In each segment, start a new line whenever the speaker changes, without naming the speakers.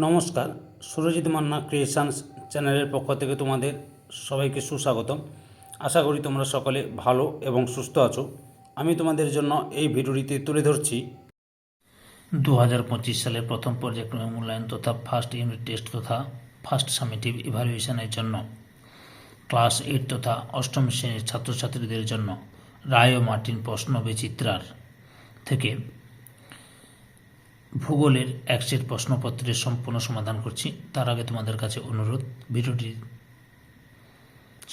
নমস্কার, সুরজিৎ মান্না ক্রিয়েশনস চ্যানেলের পক্ষ থেকে তোমাদের সবাইকে সুস্বাগতম। আশা করি তোমরা সকলে ভালো এবং সুস্থ আছো। আমি তোমাদের জন্য এই ভিডিওটিতে তুলে ধরছি।
দু হাজার পঁচিশ সালের প্রথম পর্যায়ক্রমে মূল্যায়ন তথা ফার্স্ট ইউনিট টেস্ট তথা ফার্স্ট সামিটিভ ইভ্যালুয়েশনের জন্য, ক্লাস এইট তথা অষ্টম শ্রেণির ছাত্রছাত্রীদের জন্য রায় ও মার্টিন প্রশ্ন বিচিত্রার থেকে ভূগোলের এক সেট প্রশ্নপত্রের সম্পূর্ণ সমাধান করছি। তার আগে তোমাদের কাছে অনুরোধ, ভিডিওটি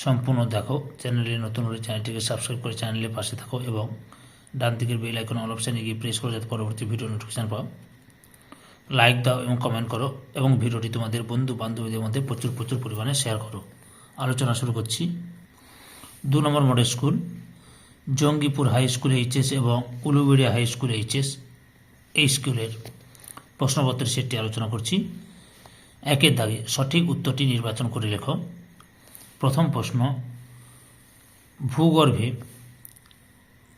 সম্পূর্ণ দেখো, চ্যানেলে নতুন হলে চ্যানেলটিকে সাবস্ক্রাইব করে চ্যানেলের পাশে থাকো এবং ডান দিকের বেল আইকন অল অপশানে গিয়ে প্রেস করে যাতে পরবর্তী ভিডিও নোটিফিকেশান পাও। লাইক দাও এবং কমেন্ট করো এবং ভিডিওটি তোমাদের বন্ধু বান্ধবীদের মধ্যে প্রচুর প্রচুর পরিমাণে শেয়ার করো। আলোচনা শুরু করছি। দু number model school, Jangipur high school H এবং উলুবেড়িয়া হাই স্কুল এইচএস এই স্কুলের প্রশ্নপত্রের সেটটি আলোচনা করছি। একের দাগে সঠিক উত্তরটি নির্বাচন করে লেখো। প্রথম প্রশ্ন, ভূগর্ভে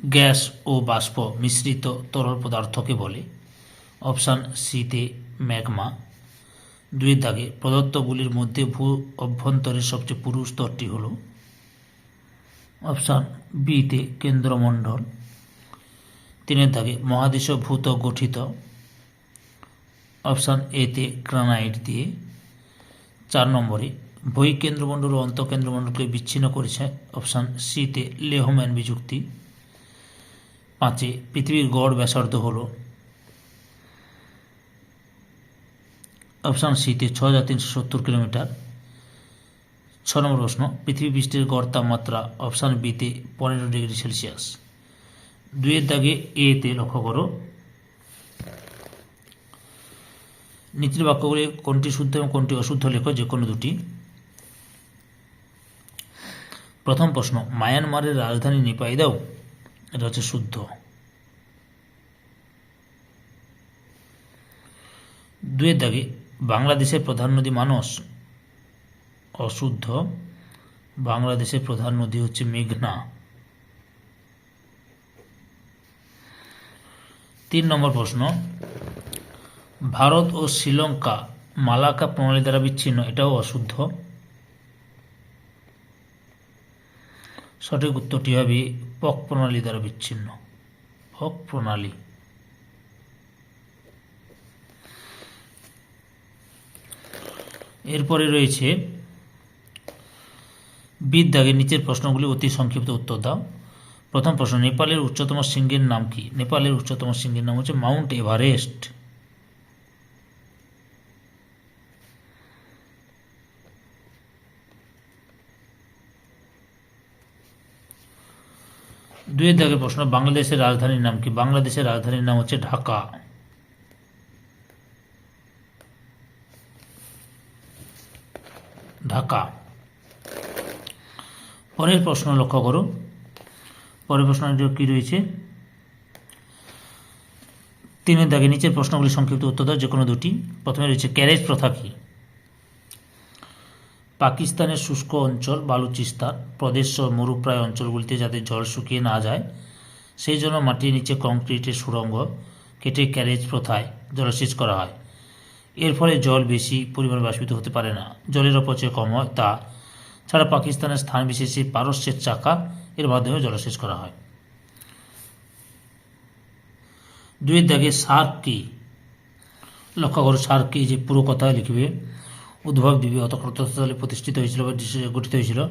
গ্যাস ও বাষ্প মিশ্রিত তরল পদার্থকে বলে। অপশান সিতে ম্যাগমা। দুই দাগে প্রদত্তগুলির মধ্যে ভূ অভ্যন্তরের সবচেয়ে পুরু স্তরটি হল। অপশান বিতে কেন্দ্রমণ্ডল। তিনের দাগে মহাদেশভূত গঠিত। অপশান এতে গ্রানাইট দিয়ে। চার নম্বরে, বই কেন্দ্রমণ্ডল ও অন্তঃকেন্দ্রমণ্ডলকে বিচ্ছিন্ন করেছে। অপশান সিতে লেহম্যান বিযুক্তি। পাঁচে, পৃথিবীর গড় ব্যাসার্ধ হল। অপশান সিতে ছ হাজার তিনশো সত্তর কিলোমিটার। ছ নম্বর প্রশ্ন, পৃথিবী বৃষ্টির গড় তাপমাত্রা অপশান বিতে পনেরো ডিগ্রি সেলসিয়াস। দুইয়ের দাগে এতে লক্ষ্য করো নীতির বাক্যগুলি কোনটি শুদ্ধ এবং কোনটি অশুদ্ধ লেখো যে কোনো দুটি প্রথম প্রশ্ন মায়ানমারের রাজধানী নিপাই দাও এটা হচ্ছে শুদ্ধ দুয়ের দাগে বাংলাদেশের প্রধান নদী মানস অশুদ্ধ বাংলাদেশের প্রধান নদী হচ্ছে মেঘনা তিন নম্বর প্রশ্ন। ভারত ও শ্রীলঙ্কা মালাকা প্রণালী দ্বারা বিচ্ছিন্ন, এটাও অশুদ্ধ। সঠিক উত্তরটি হবে পক প্রণালী দ্বারা বিচ্ছিন্ন। পক প্রণালী। এরপরে রয়েছে বিদ্যাগের নিচের প্রশ্নগুলি অতি সংক্ষিপ্ত উত্তর দাও। প্রথম প্রশ্ন নেপালের উচ্চতম শৃঙ্গের নাম কি নেপালের উচ্চতম শৃঙ্গের নাম হচ্ছে মাউন্ট এভারেস্ট দুয়ের দাগের প্রশ্ন বাংলাদেশের রাজধানীর নাম কি বাংলাদেশের রাজধানীর নাম হচ্ছে ঢাকা ঢাকা পরের প্রশ্ন লক্ষ্য করো পরের প্রশ্নটি কী রয়েছে? তিনের দাগে নিচের প্রশ্নগুলি সংক্ষিপ্ত উত্তর দাও যে কোনো দুটি। প্রথমে রয়েছে, ক্যারেজ প্রথা কী? পাকিস্তানের শুষ্ক অঞ্চল, বালুচিস্তান প্রদেশ মরুপ্রায় অঞ্চলগুলিতে যাতে জল শুকিয়ে না যায়, সেই জন্য মাটির নিচে কংক্রিটের সুড়ঙ্গ কেটে ক্যারেজ প্রথায় জলসেচ করা হয়। এর ফলে জল বেশি পরিমাণে বাষ্পিত হতে পারে না। জলের অপচয় কম হয় তা ছাড়া পাকিস্তানের স্থান বিশেষে পারস্যের চাকা এর মাধ্যমে জলসেচ করা হয়। দুয়ের দাগে সার্ক কি? লক্ষ্য করো সার্ক কি? যে পুরো কথা লিখবে। উদ্ভব দিবে অতকালে প্রতিষ্ঠিত হয়েছিল বা গঠিত হয়েছিল।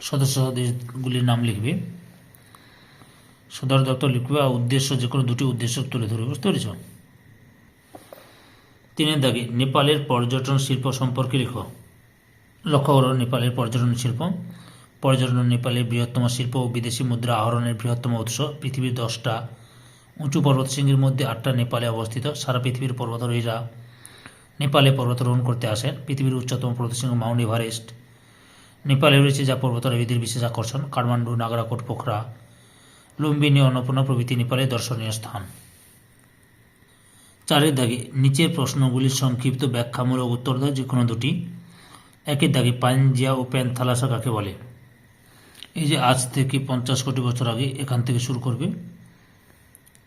সদস্য দেশগুলির নাম লিখবে। সদর দপ্তর লিখবে, আর উদ্দেশ্য যে কোনো দুটি উদ্দেশ্য তুলে ধরবে, বুঝতে পেরেছ? তিনের দাগে, নেপালের পর্যটন শিল্প সম্পর্কে লিখো। লক্ষ্য করো, নেপালের পর্যটন শিল্প। পর্যটন নেপালের বৃহত্তম শিল্প ও বিদেশি মুদ্রা আহরণের বৃহত্তম উৎস পৃথিবীর দশটা। উঁচু পর্বতশৃঙ্গের মধ্যে আটটা নেপালে অবস্থিত। সারা পৃথিবীর পর্বতারোহীরা নেপালে পর্বতারোহণ করতে আসেন। পৃথিবীর উচ্চতম পর্বতশৃঙ্গ মাউন্ট এভারেস্ট। নেপালে রয়েছে যা পর্বতারোহীদের বিশেষ আকর্ষণ। কাঠমান্ডু, নাগরাকোট, পোখরা, লুম্বিনী, অন্নপূর্ণা প্রভৃতি নেপালে দর্শনীয় স্থান। চারের দাগে নিচের প্রশ্নগুলির সংক্ষিপ্ত ব্যাখ্যামূলক উত্তর দাও যে কোনো দুটি। একের দাগে পাঞ্জিয়া ও প্যান্থালাসা কাকে বলে? এই যে আজ থেকে পঞ্চাশ কোটি বছর আগে এখান থেকে শুরু করবে,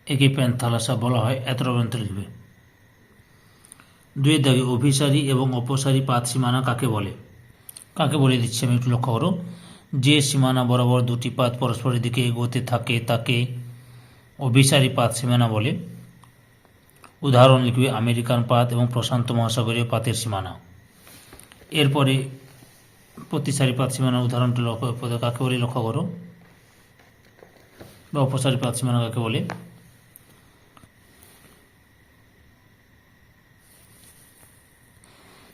একে প্যান্থালাসা বলা হয় এত পর্যন্ত লিখবে। দুয়ের দাগে অভিসারী এবং অপসারী পাত সীমানা কাকে বলে? কাকে বলে দিচ্ছি আমি একটু লক্ষ্য করো। যে সীমানা বরাবর দুটি পাত পরস্পরের দিকে এগোতে থাকে, তাকে অভিসারী পাত সীমানা বলে। উদাহরণ লিখবে আমেরিকান পাত এবং প্রশান্ত মহাসাগরীয় পাতের সীমানা। এরপরে প্রতিসারী পাত সীমানার উদাহরণটি লক্ষ্য কাকে বলে লক্ষ্য করো। বা অপসারী পাত সীমানা কাকে বলে?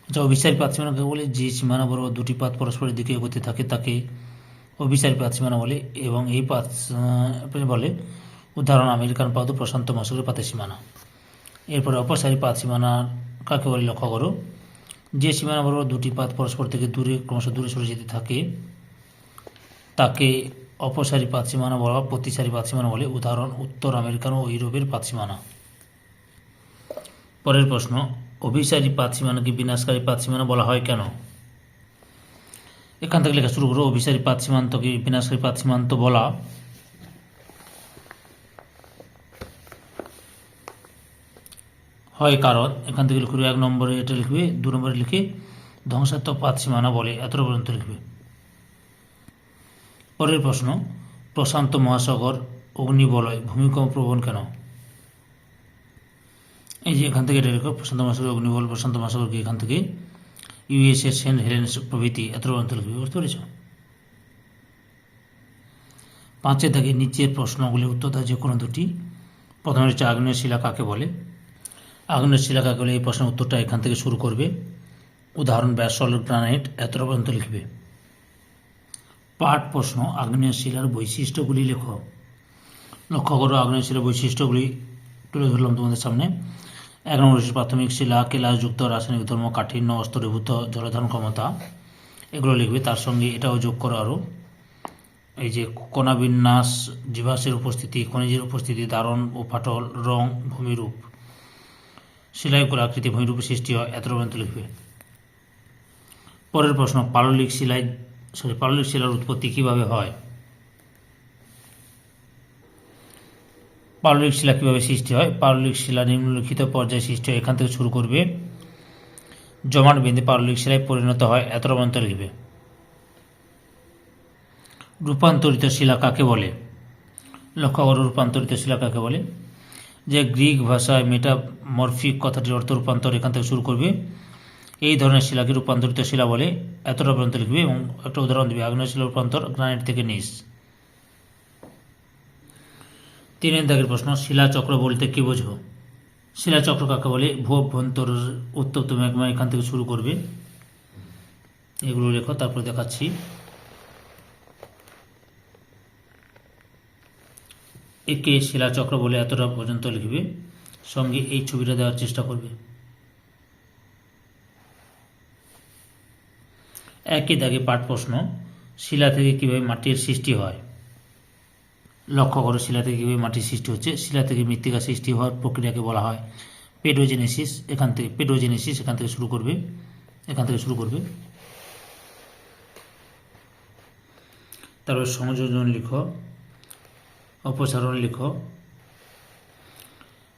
আচ্ছা অভিসারী পাত সীমানা কাকে বলে? যে সীমানা বরাবর দুটি পাত পরস্পরের দিকে এগোতে থাকে, তাকে অভিসারী পাত সীমানা বলে, এবং এই পাত বলে, উদাহরণ আমেরিকান পাত প্রশান্ত মহাসাগরের পাতের সীমানা। এরপরে অপসারী পাত সীমানা কাকে বলে লক্ষ্য করো? যে সীমানা বরাবর দুটি পাত পরস্পর থেকে দূরে, ক্রমশ দূরে সরে যেতে থাকে, তাকে অপসারী পাত সীমানা বলা প্রতিসারী পাত সীমানা বলে। উদাহরণ, উত্তর আমেরিকান ও ইউরোপের পাত সীমানা। পরের প্রশ্ন, অভিসারী পাত সীমানাকে বিনাশকারী পাত সীমানা বলা হয় কেন? এখান থেকে লেখা শুরু করো, অভিসারী পাত সীমান্তকে বিনাশকারী পাত সীমান্ত বলা। হয় কারণ এখান থেকে লিখবে এক নম্বরে এটা লিখবে, দু নম্বরে লিখে ধ্বংসাত্মক পাত সীমানা বলে এত পর্যন্ত লিখবে। পরের প্রশ্ন, প্রশান্ত মহাসাগর অগ্নিবলয় ভূমিকম্প প্রবণ কেন? এই যে এখান থেকে এটা লিখো, প্রশান্ত মহাসাগর অগ্নিবল, প্রশান্ত মহাসাগরকে এখান থেকে? ইউএসএ, সেন্ট হেলেন্স প্রভৃতি এত পর্যন্ত লিখবে, বুঝতে পেরেছ? পাঁচে থেকে, নিচের প্রশ্নগুলি উত্তর দেয় যে কোনো দুটি, প্রথমে হচ্ছে আগ্নেয় শিলা কাকে বলে? আগ্নেয় শিলা কাকে বলে এই প্রশ্নের উত্তরটা এখান থেকে শুরু করবে। উদাহরণ, ব্যাসল, গ্রানাইট, এতটা পর্যন্ত লিখবে। পাঠ প্রশ্ন, আগ্নেয় শিলার বৈশিষ্ট্যগুলি লেখো। লক্ষ্য করো, আগ্নেয় শিলার বৈশিষ্ট্যগুলি তুলে ধরলাম তোমাদের সামনে। এক নম্বর প্রাথমিক শিলা, কেলাসযুক্ত রাসায়নিক ধর্ম, কাঠিন্য, অস্তরীভূত জলধারণ ক্ষমতা। এগুলো লিখবে, তার সঙ্গে এটাও যোগ করো আরও এই যে কণাবিন্যাস, জীবাশ্মের উপস্থিতি, খনিজের উপস্থিতি, দারণ ও ফাটল, রং, ভূমিরূপ। শিলায় করে আকৃতি ভূমিরূপে সৃষ্টি হয়। এত পর্যন্ত লিখবে। পরের প্রশ্ন, পাললিক শিলায় সরি পাললিক শিলার উৎপত্তি কীভাবে হয়? পাললিক শিলা কীভাবে সৃষ্টি হয়? পাললিক শিলা নিম্নলিখিত পর্যায়ে সৃষ্টি হয়। এখান থেকে শুরু করবে। জমাট বিন্দু পাললিক শিলায় পরিণত হয়। এত পর্যন্ত লিখবে। রূপান্তরিত শিলা কাকে বলে? লক্ষ্য করো, রূপান্তরিত শিলা কাকে বলে? যে গ্রিক ভাষায় মেটামরফিক কথাটির অর্থ রূপান্তর এখান থেকে শুরু করবে। এই ধরনের শিলাকে রূপান্তরিত শিলা বলে এতটা পর্যন্ত লিখবে এবং একটা উদাহরণ দেবে, আগ্নেয় শিলা রূপান্তর গ্রানাইট থেকে নিস। তিনের দাগের প্রশ্ন শিলাচক্র বলতে কি বোঝো? শিলাচক্র কাকে বলে? ভূ অভ্যন্তর উত্তপ্ত ম্যাগমা এখান থেকে শুরু করবে। এগুলো লেখো, তারপর দেখাচ্ছি। একে শিলাচক্র বলে এতটা পর্যন্ত লিখবে। সঙ্গে এই ছবিটা দেওয়ার চেষ্টা করবে। একই দাগে পাঠ প্রশ্ন, শিলা থেকে কীভাবে মাটির সৃষ্টি হয়? লক্ষ্য করো, শিলা থেকে কীভাবে মাটির সৃষ্টি হচ্ছে? শিলা থেকে মৃত্তিকা সৃষ্টি হওয়ার প্রক্রিয়াকে বলা হয় পেডোজেনেসিস এখান থেকে পেডোজেনেসিস এখান থেকে শুরু করবে। এখান থেকে শুরু করবে। তারপর সংযোজন লিখো। অপসারণ লিখো।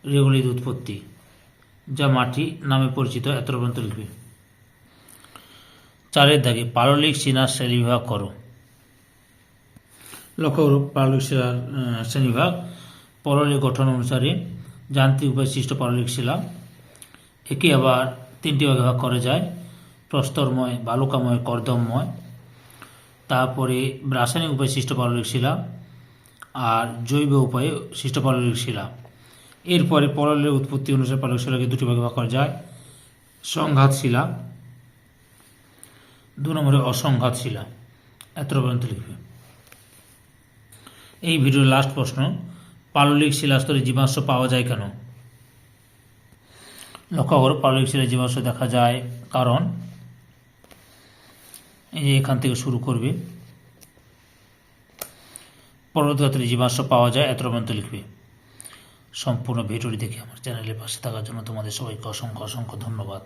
রেগুলিত উৎপত্তি, যা মাটি নামে পরিচিত এত পর্যন্ত লিখবে। চারের দাগে, পাললিক শিলার শ্রেণীবিভাগ করো। লক্ষ্য করো, পাললিক শিলার শ্রেণীবিভাগ পললিক গঠন অনুসারে যান্ত্রিক উপায় সৃষ্ট পাললিক শিলা একে আবার তিনটি ভাগে ভাগ করা যায়, প্রস্তরময়, বালুকাময়, কর্দমময়। তারপরে রাসায়নিক উপায় সৃষ্ট পাললিক শিলা আর জৈব উপায়ে সৃষ্ট পাললিক শিলা। এরপরে পললের উৎপত্তি অনুসারে পাললিক শিলাকে দুটি ভাগে ভাগ করা যায়। সংঘাত শিলা। দু নম্বরে অসংঘাত শিলা। এত পর্যন্ত লিখবে। এই ভিডিওর লাস্ট প্রশ্ন, পাললিক শিলাস্তরে জীবাশ্ম পাওয়া যায় কেন? লক্ষ্য করো, পাললিক শিলায় জীবাশ্ম দেখা যায় কারণ এই যে এখান থেকে শুরু করবে। পরবর্তীকালে জীবাশ্ম পাওয়া যায়, এত পর্যন্ত লিখবে। সম্পূর্ণ ভিডিওটি দেখে আমার চ্যানেলের পাশে থাকার জন্য তোমাদের সবাইকে অসংখ্য অসংখ্য ধন্যবাদ।